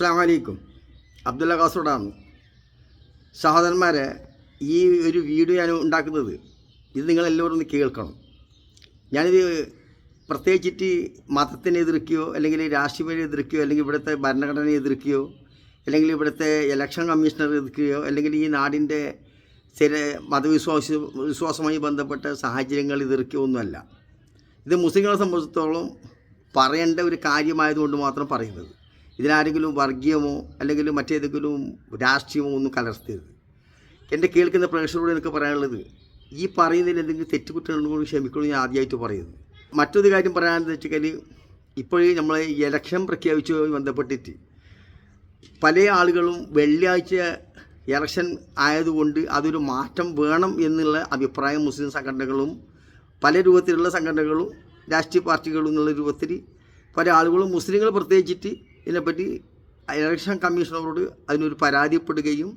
അസ്സാം വലൈക്കും അബ്ദുള്ള കാസർഗോഡാണ് സഹോദരന്മാരെ ഈ ഒരു വീഡിയോ ഞാൻ ഉണ്ടാക്കുന്നത് ഇത് നിങ്ങളെല്ലാവരും ഒന്ന് കേൾക്കണം. ഞാനിത് പ്രത്യേകിച്ചിട്ട് മതത്തിനെ എതിർക്കുകയോ അല്ലെങ്കിൽ രാഷ്ട്രീയം എതിർക്കുകയോ അല്ലെങ്കിൽ ഇവിടുത്തെ ഭരണഘടനയെ എതിർക്കുകയോ അല്ലെങ്കിൽ ഇവിടുത്തെ ഇലക്ഷൻ കമ്മീഷണർ എതിർക്കുകയോ അല്ലെങ്കിൽ ഈ നാടിന്റെ ചില മതവിശ്വാസ വിശ്വാസവുമായി ബന്ധപ്പെട്ട സാഹചര്യങ്ങൾ എതിർക്കുകയോ ഒന്നുമല്ല. ഇത് മുസ്ലിങ്ങളെ സംബന്ധിച്ചിടത്തോളം പറയേണ്ട ഒരു കാര്യമായതുകൊണ്ട് മാത്രം പറയുന്നത്. ഇതിലാരെങ്കിലും വർഗീയമോ അല്ലെങ്കിൽ മറ്റേതെങ്കിലും രാഷ്ട്രീയമോ ഒന്നും കലർത്തരുത്. എന്റെ കേൾക്കുന്ന പ്രേക്ഷകരോട് എനിക്ക് പറയാനുള്ളത് ഈ പറയുന്നതിൽ എന്തെങ്കിലും തെറ്റുകുറ്റങ്ങളോട് ക്ഷമിക്കണം ഞാൻ ആദ്യമായിട്ട് പറയുന്നത് മറ്റൊരു കാര്യം പറയാനെന്ന് വെച്ചാൽ ഇപ്പോഴേ നമ്മൾ ഇലക്ഷൻ പ്രഖ്യാപിച്ചതുമായി ബന്ധപ്പെട്ടിട്ട് പല ആളുകളും വെള്ളിയാഴ്ച ഇലക്ഷൻ ആയതുകൊണ്ട് അതൊരു മാറ്റം വേണം എന്നുള്ള അഭിപ്രായം മുസ്ലിം സംഘടനകളും പല രൂപത്തിലുള്ള സംഘടനകളും രാഷ്ട്രീയ പാർട്ടികളും എന്നുള്ള രൂപത്തിൽ പല ആളുകളും മുസ്ലിങ്ങൾ പ്രത്യേകിച്ചിട്ട് ഇതിനെപ്പറ്റി ഇലക്ഷൻ കമ്മീഷണറോട് അതിനൊരു പരാതിപ്പെടുകയും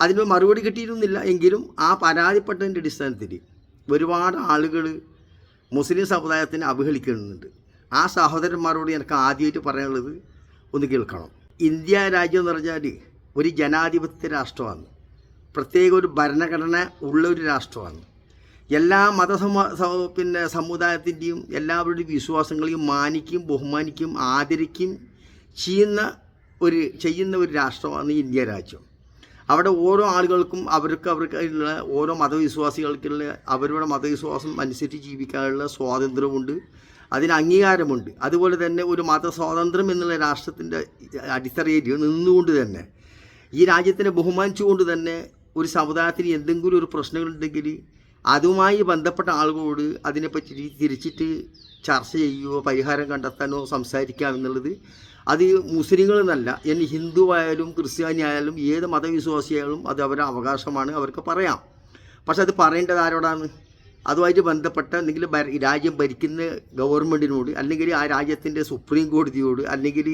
അതിന് മറുപടി കിട്ടിയിരുന്നില്ല എങ്കിലും ആ പരാതിപ്പെട്ടതിന്റെ അടിസ്ഥാനത്തിൽ ഒരുപാട് ആളുകൾ മുസ്ലിം സമുദായത്തിനെ അവഹേളിക്കുന്നുണ്ട്. ആ സഹോദരന്മാരോട് എനിക്ക് ആദ്യമായിട്ട് പറയാനുള്ളത് ഒന്ന് കേൾക്കണം. ഇന്ത്യ രാജ്യം എന്ന് പറഞ്ഞാൽ ഒരു ജനാധിപത്യ രാഷ്ട്രമാണ്. പ്രത്യേക ഒരു ഭരണഘടന ഉള്ള ഒരു രാഷ്ട്രമാണ്. എല്ലാ മതസമ പിന്നെ സമുദായത്തിന്റെയും എല്ലാവരുടെയും വിശ്വാസങ്ങളെയും മാനിക്കും ബഹുമാനിക്കും ആദരിക്കും ചെയ്യുന്ന ഒരു ചെയ്യുന്ന ഒരു രാഷ്ട്രമാണ് ഇന്ത്യ രാജ്യം. അവിടെ ഓരോ ആളുകൾക്കും അവർക്ക് അവർക്കുള്ള ഓരോ മതവിശ്വാസികൾക്കുള്ള അവരുടെ മതവിശ്വാസം അനുസരിച്ച് ജീവിക്കാനുള്ള സ്വാതന്ത്ര്യമുണ്ട്. അതിന് അംഗീകാരമുണ്ട്. അതുപോലെ തന്നെ ഒരു മതസ്വാതന്ത്ര്യം എന്നുള്ള രാഷ്ട്രത്തിന്റെ അടിത്തറയിൽ നിന്നുകൊണ്ട് തന്നെ. ഈ രാജ്യത്തിനെ ബഹുമാനിച്ചുകൊണ്ട് തന്നെ ഒരു സമുദായത്തിന് എന്തെങ്കിലും ഒരു പ്രശ്നങ്ങളുണ്ടെങ്കിൽ അതുമായി ബന്ധപ്പെട്ട ആളുകളോട് അതിനെപ്പറ്റി തിരിച്ചിട്ട് ചർച്ച ചെയ്യുകയോ പരിഹാരം കണ്ടെത്താനോ സംസാരിക്കാം എന്നുള്ളത് അത് മുസ്ലിങ്ങൾ എന്നല്ല ഇനി ഹിന്ദു ആയാലും ക്രിസ്ത്യാനി ആയാലും ഏത് മതവിശ്വാസിയായാലും അത് അവരുടെ അവകാശമാണ് അവർക്ക് പറയാം. പക്ഷെ അത് പറയേണ്ടത് ആരോടാണ്? അതുമായിട്ട് ബന്ധപ്പെട്ട എന്തെങ്കിലും രാജ്യം ഭരിക്കുന്ന ഗവൺമെന്റിനോട് അല്ലെങ്കിൽ ആ രാജ്യത്തിന്റെ സുപ്രീം കോടതിയോട് അല്ലെങ്കിൽ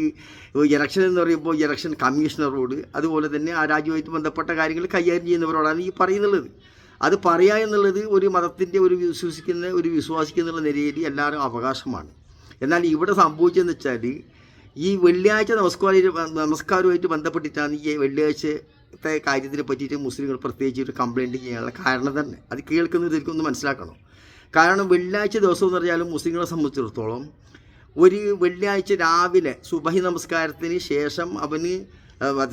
ഇലക്ഷൻ എന്ന് പറയുമ്പോൾ ഇലക്ഷൻ കമ്മീഷണറോട് അതുപോലെ തന്നെ ആ രാജ്യവുമായിട്ട് ബന്ധപ്പെട്ട കാര്യങ്ങൾ കൈകാര്യം ചെയ്യുന്നവരോടാണ് ഈ പറയുന്നുള്ളത്. അത് പറയുക എന്നുള്ളത് ഒരു മതത്തിന്റെ ഒരു വിശ്വസിക്കുന്ന ഒരു വിശ്വാസിക്കുന്നുള്ള നിലയിൽ എല്ലാവരും അവകാശമാണ്. എന്നാൽ ഇവിടെ സംഭവിച്ചതെന്ന് വെച്ചാൽ ഈ വെള്ളിയാഴ്ച നമസ്കാരം നമസ്കാരവുമായിട്ട് ബന്ധപ്പെട്ടിട്ടാണ് ഈ വെള്ളിയാഴ്ചത്തെ കാര്യത്തിനെ പറ്റിയിട്ട് മുസ്ലിങ്ങൾ പ്രത്യേകിച്ച് ഒരു കംപ്ലയിന്റ് ചെയ്യാനുള്ള കാരണം തന്നെ. അത് കേൾക്കുന്നത് ഒന്ന് മനസ്സിലാക്കണം. കാരണം വെള്ളിയാഴ്ച ദിവസം എന്ന് പറഞ്ഞാലും മുസ്ലിങ്ങളെ സംബന്ധിച്ചിടത്തോളം ഒരു വെള്ളിയാഴ്ച രാവിലെ സുബഹി നമസ്കാരത്തിന് ശേഷം അവന്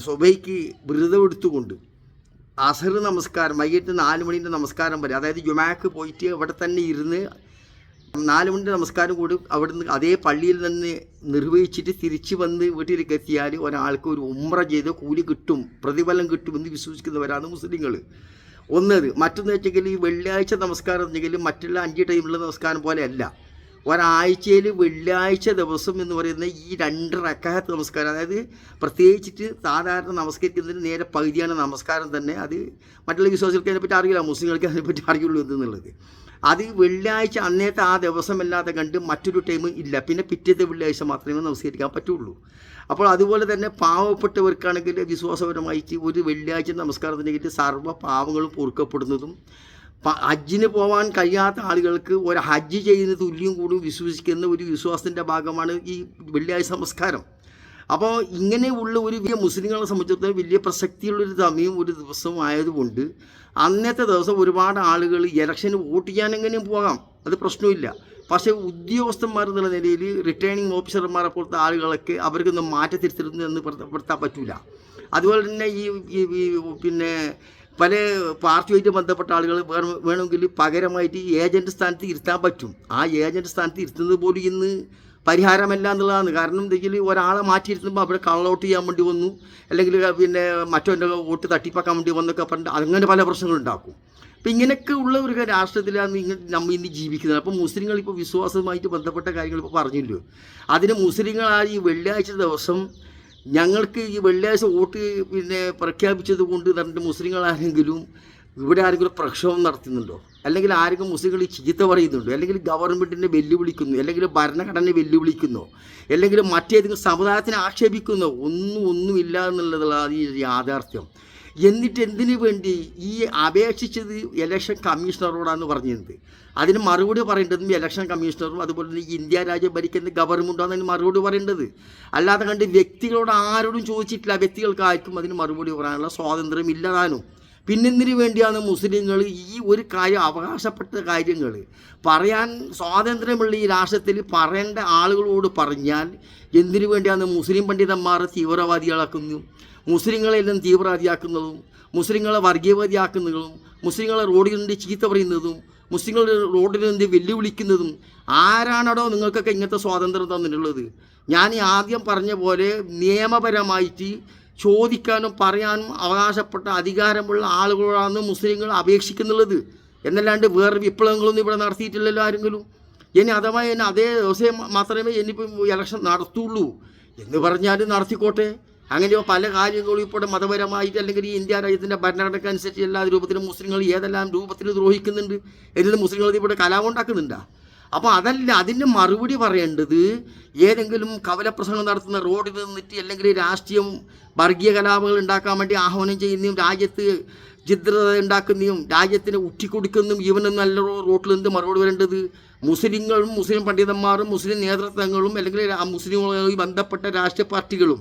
സുബഹിക്ക് വ്രതം എടുത്തുകൊണ്ട് അസർ നമസ്കാരം വൈകിട്ട് നാല് മണിന്റെ നമസ്കാരം വരെ അതായത് ജുമാക്ക് പോയിട്ട് അവിടെ തന്നെ ഇരുന്ന് നാല് മണി നമസ്കാരം കൂടി അവിടുന്ന് അതേ പള്ളിയിൽ നിന്ന് നിർവഹിച്ചിട്ട് തിരിച്ചു വന്ന് വീട്ടിലേക്ക് എത്തിയാൽ ഒരാൾക്ക് ഒരു ഉമ്ര ചെയ്ത് കൂലി കിട്ടും പ്രതിഫലം കിട്ടുമെന്ന് വിശ്വസിക്കുന്നവരാണ് മുസ്ലിങ്ങൾ. ഒന്നത് മറ്റൊന്ന് വെച്ചെങ്കിൽ ഈ വെള്ളിയാഴ്ച നമസ്കാരം എന്നെങ്കിൽ മറ്റുള്ള അഞ്ച് ടൈമിലുള്ള നമസ്കാരം പോലെയല്ല ഒരാഴ്ചയിൽ വെള്ളിയാഴ്ച ദിവസം എന്ന് പറയുന്ന ഈ രണ്ട് റക്കാത്ത് നമസ്കാരം അതായത് പ്രത്യേകിച്ചിട്ട് സാധാരണ നമസ്കരിക്കുന്നതിന് നേരെ പകുതിയാണ് നമസ്കാരം തന്നെ. അത് മറ്റുള്ള വിശ്വാസികൾക്ക് അതിനെപ്പറ്റി അറിയില്ല മുസ്ലിങ്ങൾക്ക് അതിനെപ്പറ്റി അറിയുള്ളൂ എന്നുള്ളത്. അത് വെള്ളിയാഴ്ച അന്നേത്തെ ആ ദിവസമല്ലാതെ കണ്ട് മറ്റൊരു ടൈം ഇല്ല. പിന്നെ പിറ്റേത്തെ വെള്ളിയാഴ്ച മാത്രമേ നമസ്കരിക്കാൻ പറ്റുള്ളൂ. അപ്പോൾ അതുപോലെ തന്നെ പാവപ്പെട്ടവർക്കാണെങ്കിൽ വിശ്വാസപരമായിട്ട് ഒരു വെള്ളിയാഴ്ച നമസ്കാരത്തിനെങ്കിൽ സർവ പാവങ്ങളും പൊറുക്കപ്പെടുന്നതും ഹജ്ജിന് പോകാൻ കഴിയാത്ത ആളുകൾക്ക് ഒരു ഹജ്ജ് ചെയ്യുന്ന തുല്യം കൂടി വിശ്വസിക്കുന്ന ഒരു വിശ്വാസത്തിന്റെ ഭാഗമാണ് ഈ വെള്ളിയാഴ്ച നമസ്കാരം. അപ്പോൾ ഇങ്ങനെയുള്ള ഒരു വലിയ മുസ്ലിങ്ങളെ സംബന്ധിച്ചിടത്തോളം വലിയ പ്രസക്തിയുള്ളൊരു സമയം ഒരു ദിവസം ആയതുകൊണ്ട് അന്നത്തെ ദിവസം ഒരുപാട് ആളുകൾ ഇലക്ഷന് വോട്ട് ചെയ്യാനെങ്ങനെയും പോകാം. അത് പ്രശ്നമില്ല. പക്ഷേ ഉദ്യോഗസ്ഥന്മാർ എന്നുള്ള നിലയിൽ റിട്ടേണിംഗ് ഓഫീസർമാരെ പോലത്തെ ആളുകളൊക്കെ അവർക്കൊന്നും മാറ്റത്തിരുത്തരുന്നു എന്ന് പെടുത്താൻ പറ്റില്ല അതുപോലെ തന്നെ ഈ പിന്നെ പല പാർട്ടിയുമായിട്ട് ബന്ധപ്പെട്ട ആളുകൾ വേണമെങ്കിൽ പകരമായിട്ട് ഏജന്റ് സ്ഥാനത്ത് ഇരുത്താൻ പറ്റും. ആ ഏജന്റ് സ്ഥാനത്ത് ഇരുത്തുന്നത് പോലും ഇന്ന് പരിഹാരമല്ല എന്നുള്ളതാണ് കാരണം എന്തെങ്കിൽ ഒരാളെ മാറ്റിയിരുത്തുമ്പോൾ അവിടെ കള്ളോട്ട് ചെയ്യാൻ വേണ്ടി വന്നു. അല്ലെങ്കിൽ പിന്നെ മറ്റൊന്റെ വോട്ട് തട്ടിപ്പാക്കാൻ വേണ്ടി വന്നൊക്കെ പറഞ്ഞിട്ട് അങ്ങനെ പല പ്രശ്നങ്ങളുണ്ടാക്കും അപ്പം ഇങ്ങനെയൊക്കെ ഉള്ള ഒരു രാഷ്ട്രത്തിലാണ് ഇങ്ങ- നമ്മൾ ഇന്ന് ജീവിക്കുന്നത്. അപ്പം മുസ്ലിങ്ങൾ ഇപ്പോൾ വിശ്വാസവുമായിട്ട് ബന്ധപ്പെട്ട കാര്യങ്ങൾ ഇപ്പോൾ പറഞ്ഞില്ലോ? അതിന് മുസ്ലിങ്ങളായ ഈ വെള്ളിയാഴ്ച ദിവസം ഞങ്ങൾക്ക് ഈ വെള്ളിയാഴ്ച വോട്ട് പിന്നെ പ്രഖ്യാപിച്ചത് കൊണ്ട് പറഞ്ഞിട്ട് മുസ്ലിങ്ങളാരെങ്കിലും ഇവിടെ ആരെങ്കിലും പ്രക്ഷോഭം നടത്തുന്നുണ്ടോ? അല്ലെങ്കിൽ ആരെങ്കിലും മുസ്ലിങ്ങൾ ചീത്ത പറയുന്നുണ്ടോ അല്ലെങ്കിൽ ഗവൺമെന്റിനെ വെല്ലുവിളിക്കുന്നു അല്ലെങ്കിൽ ഭരണഘടനയെ വെല്ലുവിളിക്കുന്നു അല്ലെങ്കിൽ മറ്റേതെങ്കിലും സമുദായത്തിനെ ആക്ഷേപിക്കുന്നു ഒന്നും ഒന്നുമില്ല എന്നുള്ളതാണ് ഈ യാഥാർത്ഥ്യം. എന്നിട്ട് എന്തിനു വേണ്ടി ഈ അപേക്ഷിച്ചത് ഇലക്ഷൻ കമ്മീഷണറോടാണ് പറഞ്ഞത് അതിന് മറുപടി പറയേണ്ടതും ഇലക്ഷൻ കമ്മീഷണറും അതുപോലെ തന്നെ ഇന്ത്യ രാജ്യം ഭരിക്കുന്ന ഗവൺമെന്റാണ് അതിന് മറുപടി പറയേണ്ടത്. അല്ലാതെ കണ്ട് വ്യക്തികളോട് ആരോടും ചോദിച്ചിട്ടില്ല വ്യക്തികൾക്ക് ആർക്കും അതിന് മറുപടി പറയാനുള്ള സ്വാതന്ത്ര്യം ഇല്ലതാനും പിന്നെന്തിനു വേണ്ടിയാണ് മുസ്ലിങ്ങൾ ഈ ഒരു കാര്യം അവകാശപ്പെട്ട കാര്യങ്ങൾ? പറയാൻ സ്വാതന്ത്ര്യമുള്ള ഈ രാഷ്ട്രത്തിൽ പറയേണ്ട ആളുകളോട് പറഞ്ഞാൽ എന്തിനു വേണ്ടിയാണ് മുസ്ലിം പണ്ഡിതന്മാർ തീവ്രവാദികളാക്കുന്നു മുസ്ലിങ്ങളെല്ലാം തീവ്രവാദിയാക്കുന്നതും മുസ്ലിങ്ങളെ വർഗീയവാദിയാക്കുന്നതും മുസ്ലിങ്ങളെ റോഡിൽ നിന്ന് ചീത്ത പറയുന്നതും മുസ്ലിങ്ങൾ റോഡിൽ നിന്ന് വെല്ലുവിളിക്കുന്നതും ആരാണടോ നിങ്ങൾക്കൊക്കെ ഇങ്ങനത്തെ സ്വാതന്ത്ര്യം തന്നിട്ടുള്ളത്? ഞാൻ ആദ്യം പറഞ്ഞ പോലെ നിയമപരമായിട്ട് ചോദിക്കാനും പറയാനും അവകാശപ്പെട്ട അധികാരമുള്ള ആളുകളാണ് മുസ്ലിങ്ങൾ അപേക്ഷിക്കുന്നുള്ളത്. എന്നല്ലാണ്ട് വേറെ വിപ്ലവങ്ങളൊന്നും ഇവിടെ നടത്തിയിട്ടില്ലല്ലോ ആരെങ്കിലും. ഇനി അഥവാ ഇനി അതേ ദിവസം മാത്രമേ ഇനിയിപ്പം ഇലക്ഷൻ നടത്തുള്ളൂ. എന്ന് പറഞ്ഞാൽ നടത്തിക്കോട്ടെ. അങ്ങനെയോ പല കാര്യങ്ങളും ഇപ്പോൾ മതപരമായിട്ട് അല്ലെങ്കിൽ ഈ ഇന്ത്യ രാജ്യത്തിന്റെ ഭരണഘടനയ്ക്ക് അനുസരിച്ച് എല്ലാ രൂപത്തിലും മുസ്ലിങ്ങൾ ഏതെല്ലാം രൂപത്തിൽ ദ്രോഹിക്കുന്നുണ്ട്. എന്നിട്ട് മുസ്ലിങ്ങൾ ഇവിടെ കലാപം ഉണ്ടാക്കുന്നുണ്ടോ? അപ്പോൾ അതല്ല അതിന് മറുപടി പറയേണ്ടത് ഏതെങ്കിലും കവലപ്രസംഗം നടത്തുന്ന റോഡിൽ നിന്നിട്ട് അല്ലെങ്കിൽ രാഷ്ട്രീയം വർഗീയ കലാപങ്ങൾ ഉണ്ടാക്കാൻ വേണ്ടി ആഹ്വാനം ചെയ്യുന്നതും രാജ്യത്ത് ജിദ്രത ഉണ്ടാക്കുന്നതും രാജ്യത്തിന് ഉറ്റിക്കൊടുക്കുന്നതും ഇവനും നല്ല റോട്ടിൽ നിന്ന് മറുപടി വരേണ്ടത് മുസ്ലിങ്ങളും മുസ്ലിം പണ്ഡിതന്മാരും മുസ്ലിം നേതൃത്വങ്ങളും അല്ലെങ്കിൽ മുസ്ലിങ്ങളുമായി ബന്ധപ്പെട്ട രാഷ്ട്രീയ പാർട്ടികളും.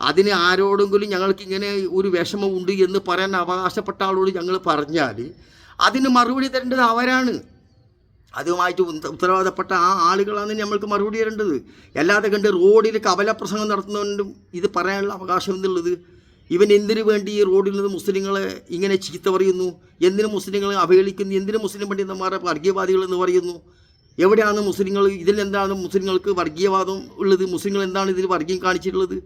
അതിന് ആരോടെങ്കിലും ഞങ്ങൾക്ക് ഇങ്ങനെ ഒരു വിഷമമുണ്ട് എന്ന് പറയാൻ അവകാശപ്പെട്ട ആളോട് ഞങ്ങൾ പറഞ്ഞാൽ അതിന് മറുപടി തരേണ്ടത് അവരാണ്. അതുമായിട്ട് ഉത്ത- ഉത്തരവാദപ്പെട്ട ആ ആളുകളാണ് നമ്മൾക്ക് മറുപടി തരേണ്ടത്. അല്ലാതെ കണ്ട് റോഡിൽ കപലപ്രസംഗം നടത്തുന്നവനും ഇത് പറയാനുള്ള അവകാശം എന്നുള്ളത് ഇവൻ എന്തിനു വേണ്ടി ഈ റോഡിൽ നിന്ന് മുസ്ലിങ്ങളെ ഇങ്ങനെ ചീത്ത പറയുന്നു? എന്തിനു മുസ്ലിങ്ങളെ അവഹേളിക്കുന്നു? എന്തിനു മുസ്ലിം പണ്ഡിതന്മാരെ വർഗീയവാദികൾ എന്ന് പറയുന്നു? എവിടെയാണ് മുസ്ലിങ്ങൾ? ഇതിലെന്താണ് മുസ്ലിങ്ങൾക്ക് വർഗീയവാദം ഉള്ളത്? മുസ്ലിങ്ങൾ എന്താണ് ഇതിൽ വർഗീയം കാണിച്ചിട്ടുള്ളത്?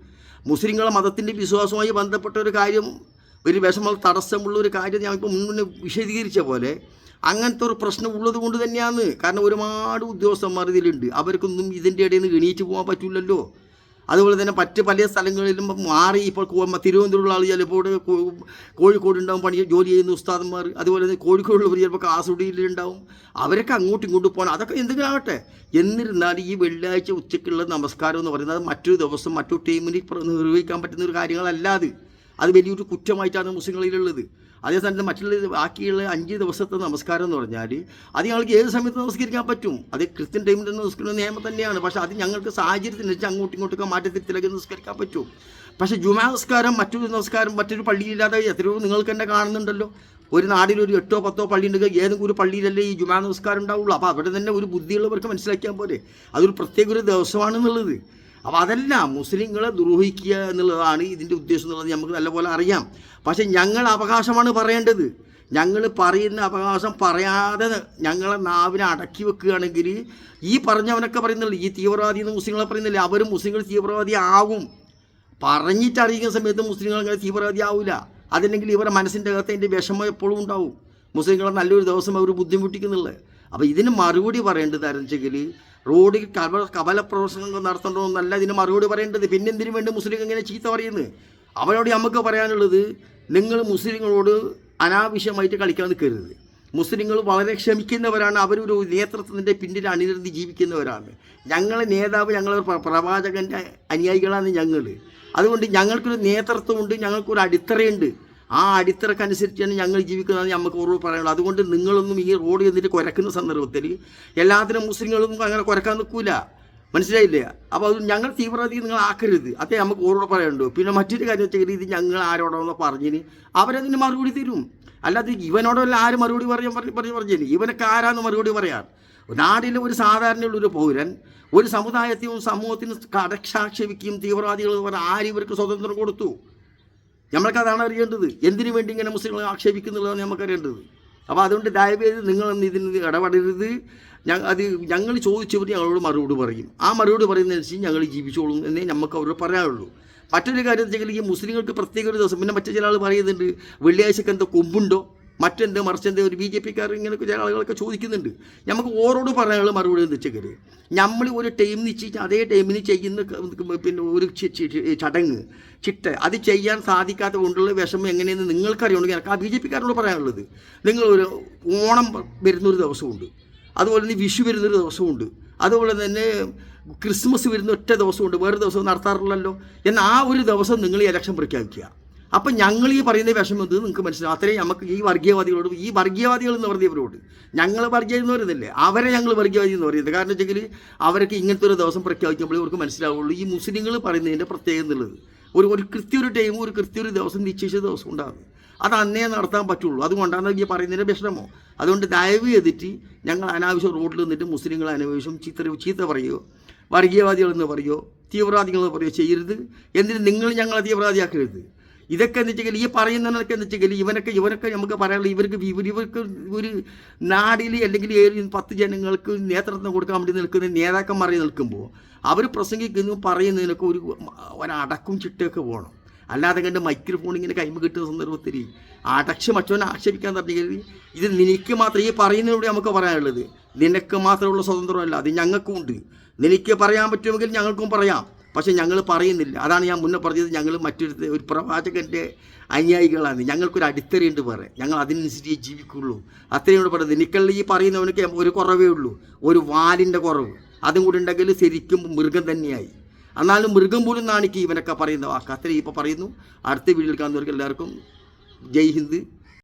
മുസ്ലിങ്ങളെ മതത്തിന്റെ വിശ്വാസവുമായി ബന്ധപ്പെട്ട ഒരു കാര്യം ഒരു വിഷമ തടസ്സമുള്ള ഒരു കാര്യം ഞാൻ ഇപ്പോൾ മുന്നേ വിശദീകരിച്ച പോലെ അങ്ങനത്തെ ഒരു പ്രശ്നം ഉള്ളത് കൊണ്ട് തന്നെയാണ്. കാരണം ഒരുപാട് ഉദ്യോഗസ്ഥന്മാർ ഇതിലുണ്ട്. അവർക്കൊന്നും ഇതിന്റെ ഇടയിൽ നിന്ന് എണീറ്റ് പോകാൻ പറ്റില്ലല്ലോ അതുപോലെ തന്നെ മറ്റ് പല സ്ഥലങ്ങളിലും മാറി ഇപ്പോൾ തിരുവനന്തപുരമുള്ള ആൾ ചിലപ്പോൾ കോഴിക്കോട് ഉണ്ടാവും പണി ജോലി ചെയ്യുന്ന ഉസ്താദന്മാർ. അതുപോലെ തന്നെ കോഴിക്കോടുള്ളവർ ചിലപ്പോൾ കാസർഗോഡിലുണ്ടാവും. അവരൊക്കെ അങ്ങോട്ടും ഇങ്ങോട്ടും പോകണം അതൊക്കെ എന്തെങ്കിലും ആകട്ടെ. എന്നിരുന്നാലും ഈ വെള്ളിയാഴ്ച ഉച്ചയ്ക്കുള്ള നമസ്കാരം എന്ന് പറയുന്നത് മറ്റൊരു ദിവസം മറ്റൊരു ടീമിന് നിർവഹിക്കാൻ പറ്റുന്ന ഒരു കാര്യങ്ങളല്ല അത് അത് വലിയൊരു കുറ്റമായിട്ടാണ് മുസ്ലിങ്ങളിലുള്ളത്. അതേസമയത്ത് മറ്റുള്ള ബാക്കിയുള്ള അഞ്ച് ദിവസത്തെ നമസ്കാരം എന്ന് പറഞ്ഞാൽ അത് ഞങ്ങൾക്ക് ഏത് സമയത്ത് നമസ്കരിക്കാൻ പറ്റും. അത് ക്രിസ്ത്യൻ ടൈമിൽ നമസ്കരിക്കുന്ന നിയമം തന്നെയാണ്. പക്ഷേ അത് ഞങ്ങൾക്ക് സാഹചര്യത്തിന് വെച്ച് അങ്ങോട്ടും ഇങ്ങോട്ടൊക്കെ മാറ്റത്തിലേക്ക് നമസ്കരിക്കാൻ പറ്റും. പക്ഷേ ജുമാ നമസ്കാരം മറ്റൊരു നമസ്കാരം മറ്റൊരു പള്ളിയില്ലാതെ എത്രയോ നിങ്ങൾക്ക് തന്നെ കാണുന്നുണ്ടല്ലോ. ഒരു നാടിൽ ഒരു എട്ടോ പത്തോ പള്ളി ഉണ്ടെങ്കിൽ ഏതെങ്കിലും ഒരു പള്ളിയിലല്ലേ ഈ ജുമാ നമസ്കാരം ഉണ്ടാവുള്ളൂ. അപ്പോൾ അവിടെ തന്നെ ഒരു ബുദ്ധിയുള്ളവർക്ക് മനസ്സിലാക്കിയാൽ പോലെ അതൊരു പ്രത്യേക ഒരു ദിവസമാണെന്നുള്ളത്. അപ്പോൾ അതെല്ലാം മുസ്ലിങ്ങളെ ദ്രോഹിക്കുക എന്നുള്ളതാണ് ഇതിന്റെ ഉദ്ദേശം എന്നുള്ളത് നമുക്ക് നല്ലപോലെ അറിയാം. പക്ഷേ ഞങ്ങൾ അവകാശമാണ് പറയേണ്ടത്. ഞങ്ങൾ പറയുന്ന അവകാശം പറയാതെ ഞങ്ങളെ നാവിനെ അടക്കി വെക്കുകയാണെങ്കിൽ ഈ പറഞ്ഞവനൊക്കെ പറയുന്നില്ല ഈ തീവ്രവാദി എന്ന് മുസ്ലിങ്ങളെ പറയുന്നില്ല? അവരും മുസ്ലിങ്ങൾ തീവ്രവാദി ആകും ആവും പറഞ്ഞിട്ടറിയിക്കുന്ന സമയത്ത് മുസ്ലിങ്ങൾ അങ്ങനെ തീവ്രവാദി ആവില്ല അതല്ലെങ്കിൽ ഇവരുടെ മനസ്സിന്റെ അകത്ത് അതിന്റെ വിഷമം എപ്പോഴും ഉണ്ടാവും. മുസ്ലിങ്ങളെ നല്ലൊരു ദിവസം അവർ ബുദ്ധിമുട്ടിക്കുന്നുള്ളത് അപ്പോൾ ഇതിന് മറുപടി പറയേണ്ടത് ആരെന്ന് റോഡിൽ കബ കപല പ്രവർത്തനങ്ങൾ നടത്തണമെന്നല്ല ഇതിന് മറുപടി പറയേണ്ടത്. പിന്നെ എന്തിനു വേണ്ടി മുസ്ലിം ഇങ്ങനെ ചീത്ത പറയുന്നത് അവരോട് നമുക്ക് പറയാനുള്ളത് നിങ്ങൾ മുസ്ലിങ്ങളോട് അനാവശ്യമായിട്ട് കളിക്കാൻ നിൽക്കരുത്. മുസ്ലിങ്ങൾ വളരെ ക്ഷമിക്കുന്നവരാണ്. അവരൊരു നേതൃത്വത്തിന്റെ പിന്നിൽ അണിനിരന്ന് ജീവിക്കുന്നവരാണ്. ഞങ്ങളെ നേതാവ് ഞങ്ങളെ പ്ര- പ്രവാചകന്റെ അനുയായികളാണ് ഞങ്ങൾ അതുകൊണ്ട് ഞങ്ങൾക്കൊരു നേതൃത്വമുണ്ട് ഞങ്ങൾക്കൊരു അടിത്തറയുണ്ട്. ആ അടിത്തറക്കനുസരിച്ചാണ് ഞങ്ങൾ ജീവിക്കുന്നതെന്ന് നമുക്ക് ഓർവ് പറയാനുള്ളൂ. അതുകൊണ്ട് നിങ്ങളൊന്നും ഈ റോഡ് ചെന്നിട്ട് കുരക്കുന്ന സന്ദർഭത്തിൽ എല്ലാത്തിനും മുസ്ലിങ്ങളും അങ്ങനെ കുരക്കാൻ നിൽക്കില്ല മനസ്സിലായില്ലേ? അപ്പോൾ അത് ഞങ്ങൾ തീവ്രവാദി നിങ്ങൾ ആക്കരുത്. അതേ നമുക്ക് ഓരോട് പറയാനുള്ളൂ. പിന്നെ മറ്റൊരു കാര്യം വെച്ചാൽ ഇത് ഞങ്ങൾ ആരോടാണെന്ന് പറഞ്ഞിന് അവരതിന് മറുപടി തരും. അല്ലാതെ ഇവനോടല്ല ആര് മറുപടി പറയാൻ പറഞ്ഞു പറഞ്ഞു പറഞ്ഞില്ല ഇവനൊക്കെ ആരാന്ന് മറുപടി പറയാൻ? നാടിലെ ഒരു സാധാരണയുള്ള ഒരു പൗരൻ ഒരു സമുദായത്തെയും സമൂഹത്തിനും കടക്ഷാക്ഷേപിക്കുകയും തീവ്രവാദികൾ എന്ന് പറഞ്ഞാൽ ആര് ഇവർക്ക് സ്വതന്ത്രം കൊടുത്തു? നമ്മൾക്ക് അതാണ് അറിയേണ്ടത്. എന്തിനു വേണ്ടി ഇങ്ങനെ മുസ്ലിങ്ങളെ ആക്ഷേപിക്കുന്നുള്ളതാണ് നമുക്കറിയേണ്ടത് അപ്പോൾ അതുകൊണ്ട് ദയവേത് നിങ്ങളൊന്നും ഇതിന് ഇടപെടരുത്. ഞങ്ങൾ അത് ഞങ്ങൾ ചോദിച്ചവർ ഞങ്ങളോട് മറുപടി പറയും. ആ മറുപടി പറയുന്നതനുസരിച്ച് ഞങ്ങൾ ജീവിച്ചോളും എന്നേ നമുക്ക് അവരോട് പറയാനുള്ളൂ. മറ്റൊരു കാര്യം വെച്ചെങ്കിൽ ഈ മുസ്ലിങ്ങൾക്ക് പ്രത്യേക ഒരു ദിവസം പിന്നെ മറ്റു ചില ആൾ പറയുന്നുണ്ട് വെള്ളിയാഴ്ചക്ക് എന്തോ കൊമ്പുണ്ടോ? മറ്റെന്ത് മറിച്ചെന്ത് ഒരു ബി ജെ പിക്കാർ ഇങ്ങനെ ചില ആളുകളൊക്കെ ചോദിക്കുന്നുണ്ട്. നമുക്ക് ഓരോട് പറയാനുള്ള മറുപടി എന്ന് വെച്ചെങ്കിൽ നമ്മൾ ഒരു ടൈം നിശ്ചയിച്ച് അതേ ടൈമിന് ചെയ്യുന്ന പിന്നെ ഒരു ചടങ്ങ് ചിട്ട അത് ചെയ്യാൻ സാധിക്കാത്ത കൊണ്ടുള്ള വിഷമം എങ്ങനെയെന്ന് നിങ്ങൾക്കറിയണമെങ്കിൽ എനിക്ക് ആ ബി ജെ പിക്കാരോട് പറയാനുള്ളത്. നിങ്ങൾ ഒരു ഓണം വരുന്നൊരു ദിവസമുണ്ട്. അതുപോലെ തന്നെ വിഷു വരുന്നൊരു ദിവസമുണ്ട്. അതുപോലെ തന്നെ ക്രിസ്മസ് വരുന്ന ഒറ്റ ദിവസമുണ്ട്. വേറെ ദിവസം നടത്താറില്ലല്ലോ. എന്നാൽ ആ ഒരു ദിവസം നിങ്ങൾ ഇലക്ഷൻ പ്രഖ്യാപിക്കുക. അപ്പം ഞങ്ങൾ ഈ പറയുന്ന വിഷമം ഇത് നിങ്ങൾക്ക് മനസ്സിലാവും. അത്രയും നമുക്ക് ഈ വർഗീയവാദികളോട് ഈ വർഗീയവാദികൾ എന്ന് പറഞ്ഞവരോട് ഞങ്ങൾ വർഗീയ എന്ന് പറയുന്നില്ലേ? അവരെ ഞങ്ങൾ വർഗീയവാദി എന്ന് പറയുന്നത്. കാരണം വെച്ചെങ്കിൽ അവർക്ക് ഇങ്ങനത്തെ ഒരു ദിവസം പ്രഖ്യാപിക്കുമ്പോൾ ഇവർക്ക് മനസ്സിലാവുള്ളൂ. ഈ മുസ്ലിങ്ങൾ പറയുന്നതിന്റെ പ്രത്യേകത എന്നുള്ളത്. ഒരു ഒരു കൃത്യ ഒരു ടൈം ഒരു കൃത്യ ഒരു ദിവസം നിശ്ചയിച്ച ദിവസം ഉണ്ടാകും. അത് അന്നേ നടത്താൻ പറ്റുള്ളൂ. അതുകൊണ്ടാണ് ഈ പറയുന്നതിന്റെ വിഷമോ. അതുകൊണ്ട് ദയവ് ചെയ്തിട്ട് ഞങ്ങൾ അനാവശ്യം റോഡിൽ നിന്നിട്ട് മുസ്ലിങ്ങൾ അനാവശ്യം ചീത്ത ചീത്ത പറയുകയോ വർഗീയവാദികളെന്ന് പറയുമോ തീവ്രവാദികളെന്ന് പറയുകയോ ചെയ്യരുത്. എന്തിന് നിങ്ങൾ ഞങ്ങളെ തീവ്രവാദിയാക്കരുത്? ഇതൊക്കെ എന്ന് വെച്ചെങ്കിൽ ഈ പറയുന്നതിനൊക്കെ എന്ന് വെച്ചെങ്കിൽ ഇവനൊക്കെ ഇവനൊക്കെ നമുക്ക് പറയാനുള്ള ഇവർക്ക് ഇവർ ഇവർക്ക് ഒരു നാടിൽ അല്ലെങ്കിൽ പത്ത് ജനങ്ങൾക്ക് നേതൃത്വം കൊടുക്കാൻ വേണ്ടി നിൽക്കുന്ന നേതാക്കന്മാരെ നിൽക്കുമ്പോൾ അവർ പ്രസംഗിക്കുന്നു പറയുന്നതിനൊക്കെ ഒരു ഒരടക്കും ചിട്ടയൊക്കെ പോകണം അല്ലാതെ കണ്ട് മൈക്രോഫോൺ ഇങ്ങനെ കൈമ കിട്ടുന്ന സന്ദർഭത്തിൽ അടച്ച് മറ്റവനെ ആക്ഷേപിക്കാൻ തുടങ്ങിയാൽ ഇത് നിനക്ക് മാത്രം ഈ പറയുന്നതിലൂടെ നമുക്ക് പറയാനുള്ളത്. നിനക്ക് മാത്രമുള്ള സ്വതന്ത്രമല്ല അത് ഞങ്ങൾക്കും ഉണ്ട് നിനക്ക് പറയാൻ പറ്റുമെങ്കിൽ ഞങ്ങൾക്കും പറയാം. പക്ഷെ ഞങ്ങൾ പറയുന്നില്ല. അതാണ് ഞാൻ മുന്നേ പറഞ്ഞത്. ഞങ്ങൾ മറ്റൊരു ഒരു പ്രവാചകന്റെ അനുയായികളാണ്. ഞങ്ങൾക്കൊരു അടിത്തറയുണ്ട് വേറെ. ഞങ്ങൾ അതിനനുസരിച്ച് ജീവിക്കുള്ളൂ. അത്രയും കൂടെ പറയുന്നത്. നിക്കളിൽ ഈ പറയുന്നവനൊക്കെ ഒരു കുറവേ ഉള്ളൂ. ഒരു വാലിന്റെ കുറവ്. അതും കൂടി ഉണ്ടെങ്കിൽ ശരിക്കും മൃഗം തന്നെയായി. എന്നാലും മൃഗം പോലും നാണിക്ക് ഇവനൊക്കെ പറയുന്ന വാക്ക്. അത്രയും ഇപ്പോൾ പറയുന്നു. അടുത്ത വീഡിയോയിൽ കാണുന്നവർക്ക് എല്ലാവർക്കും ജയ് ഹിന്ദ്.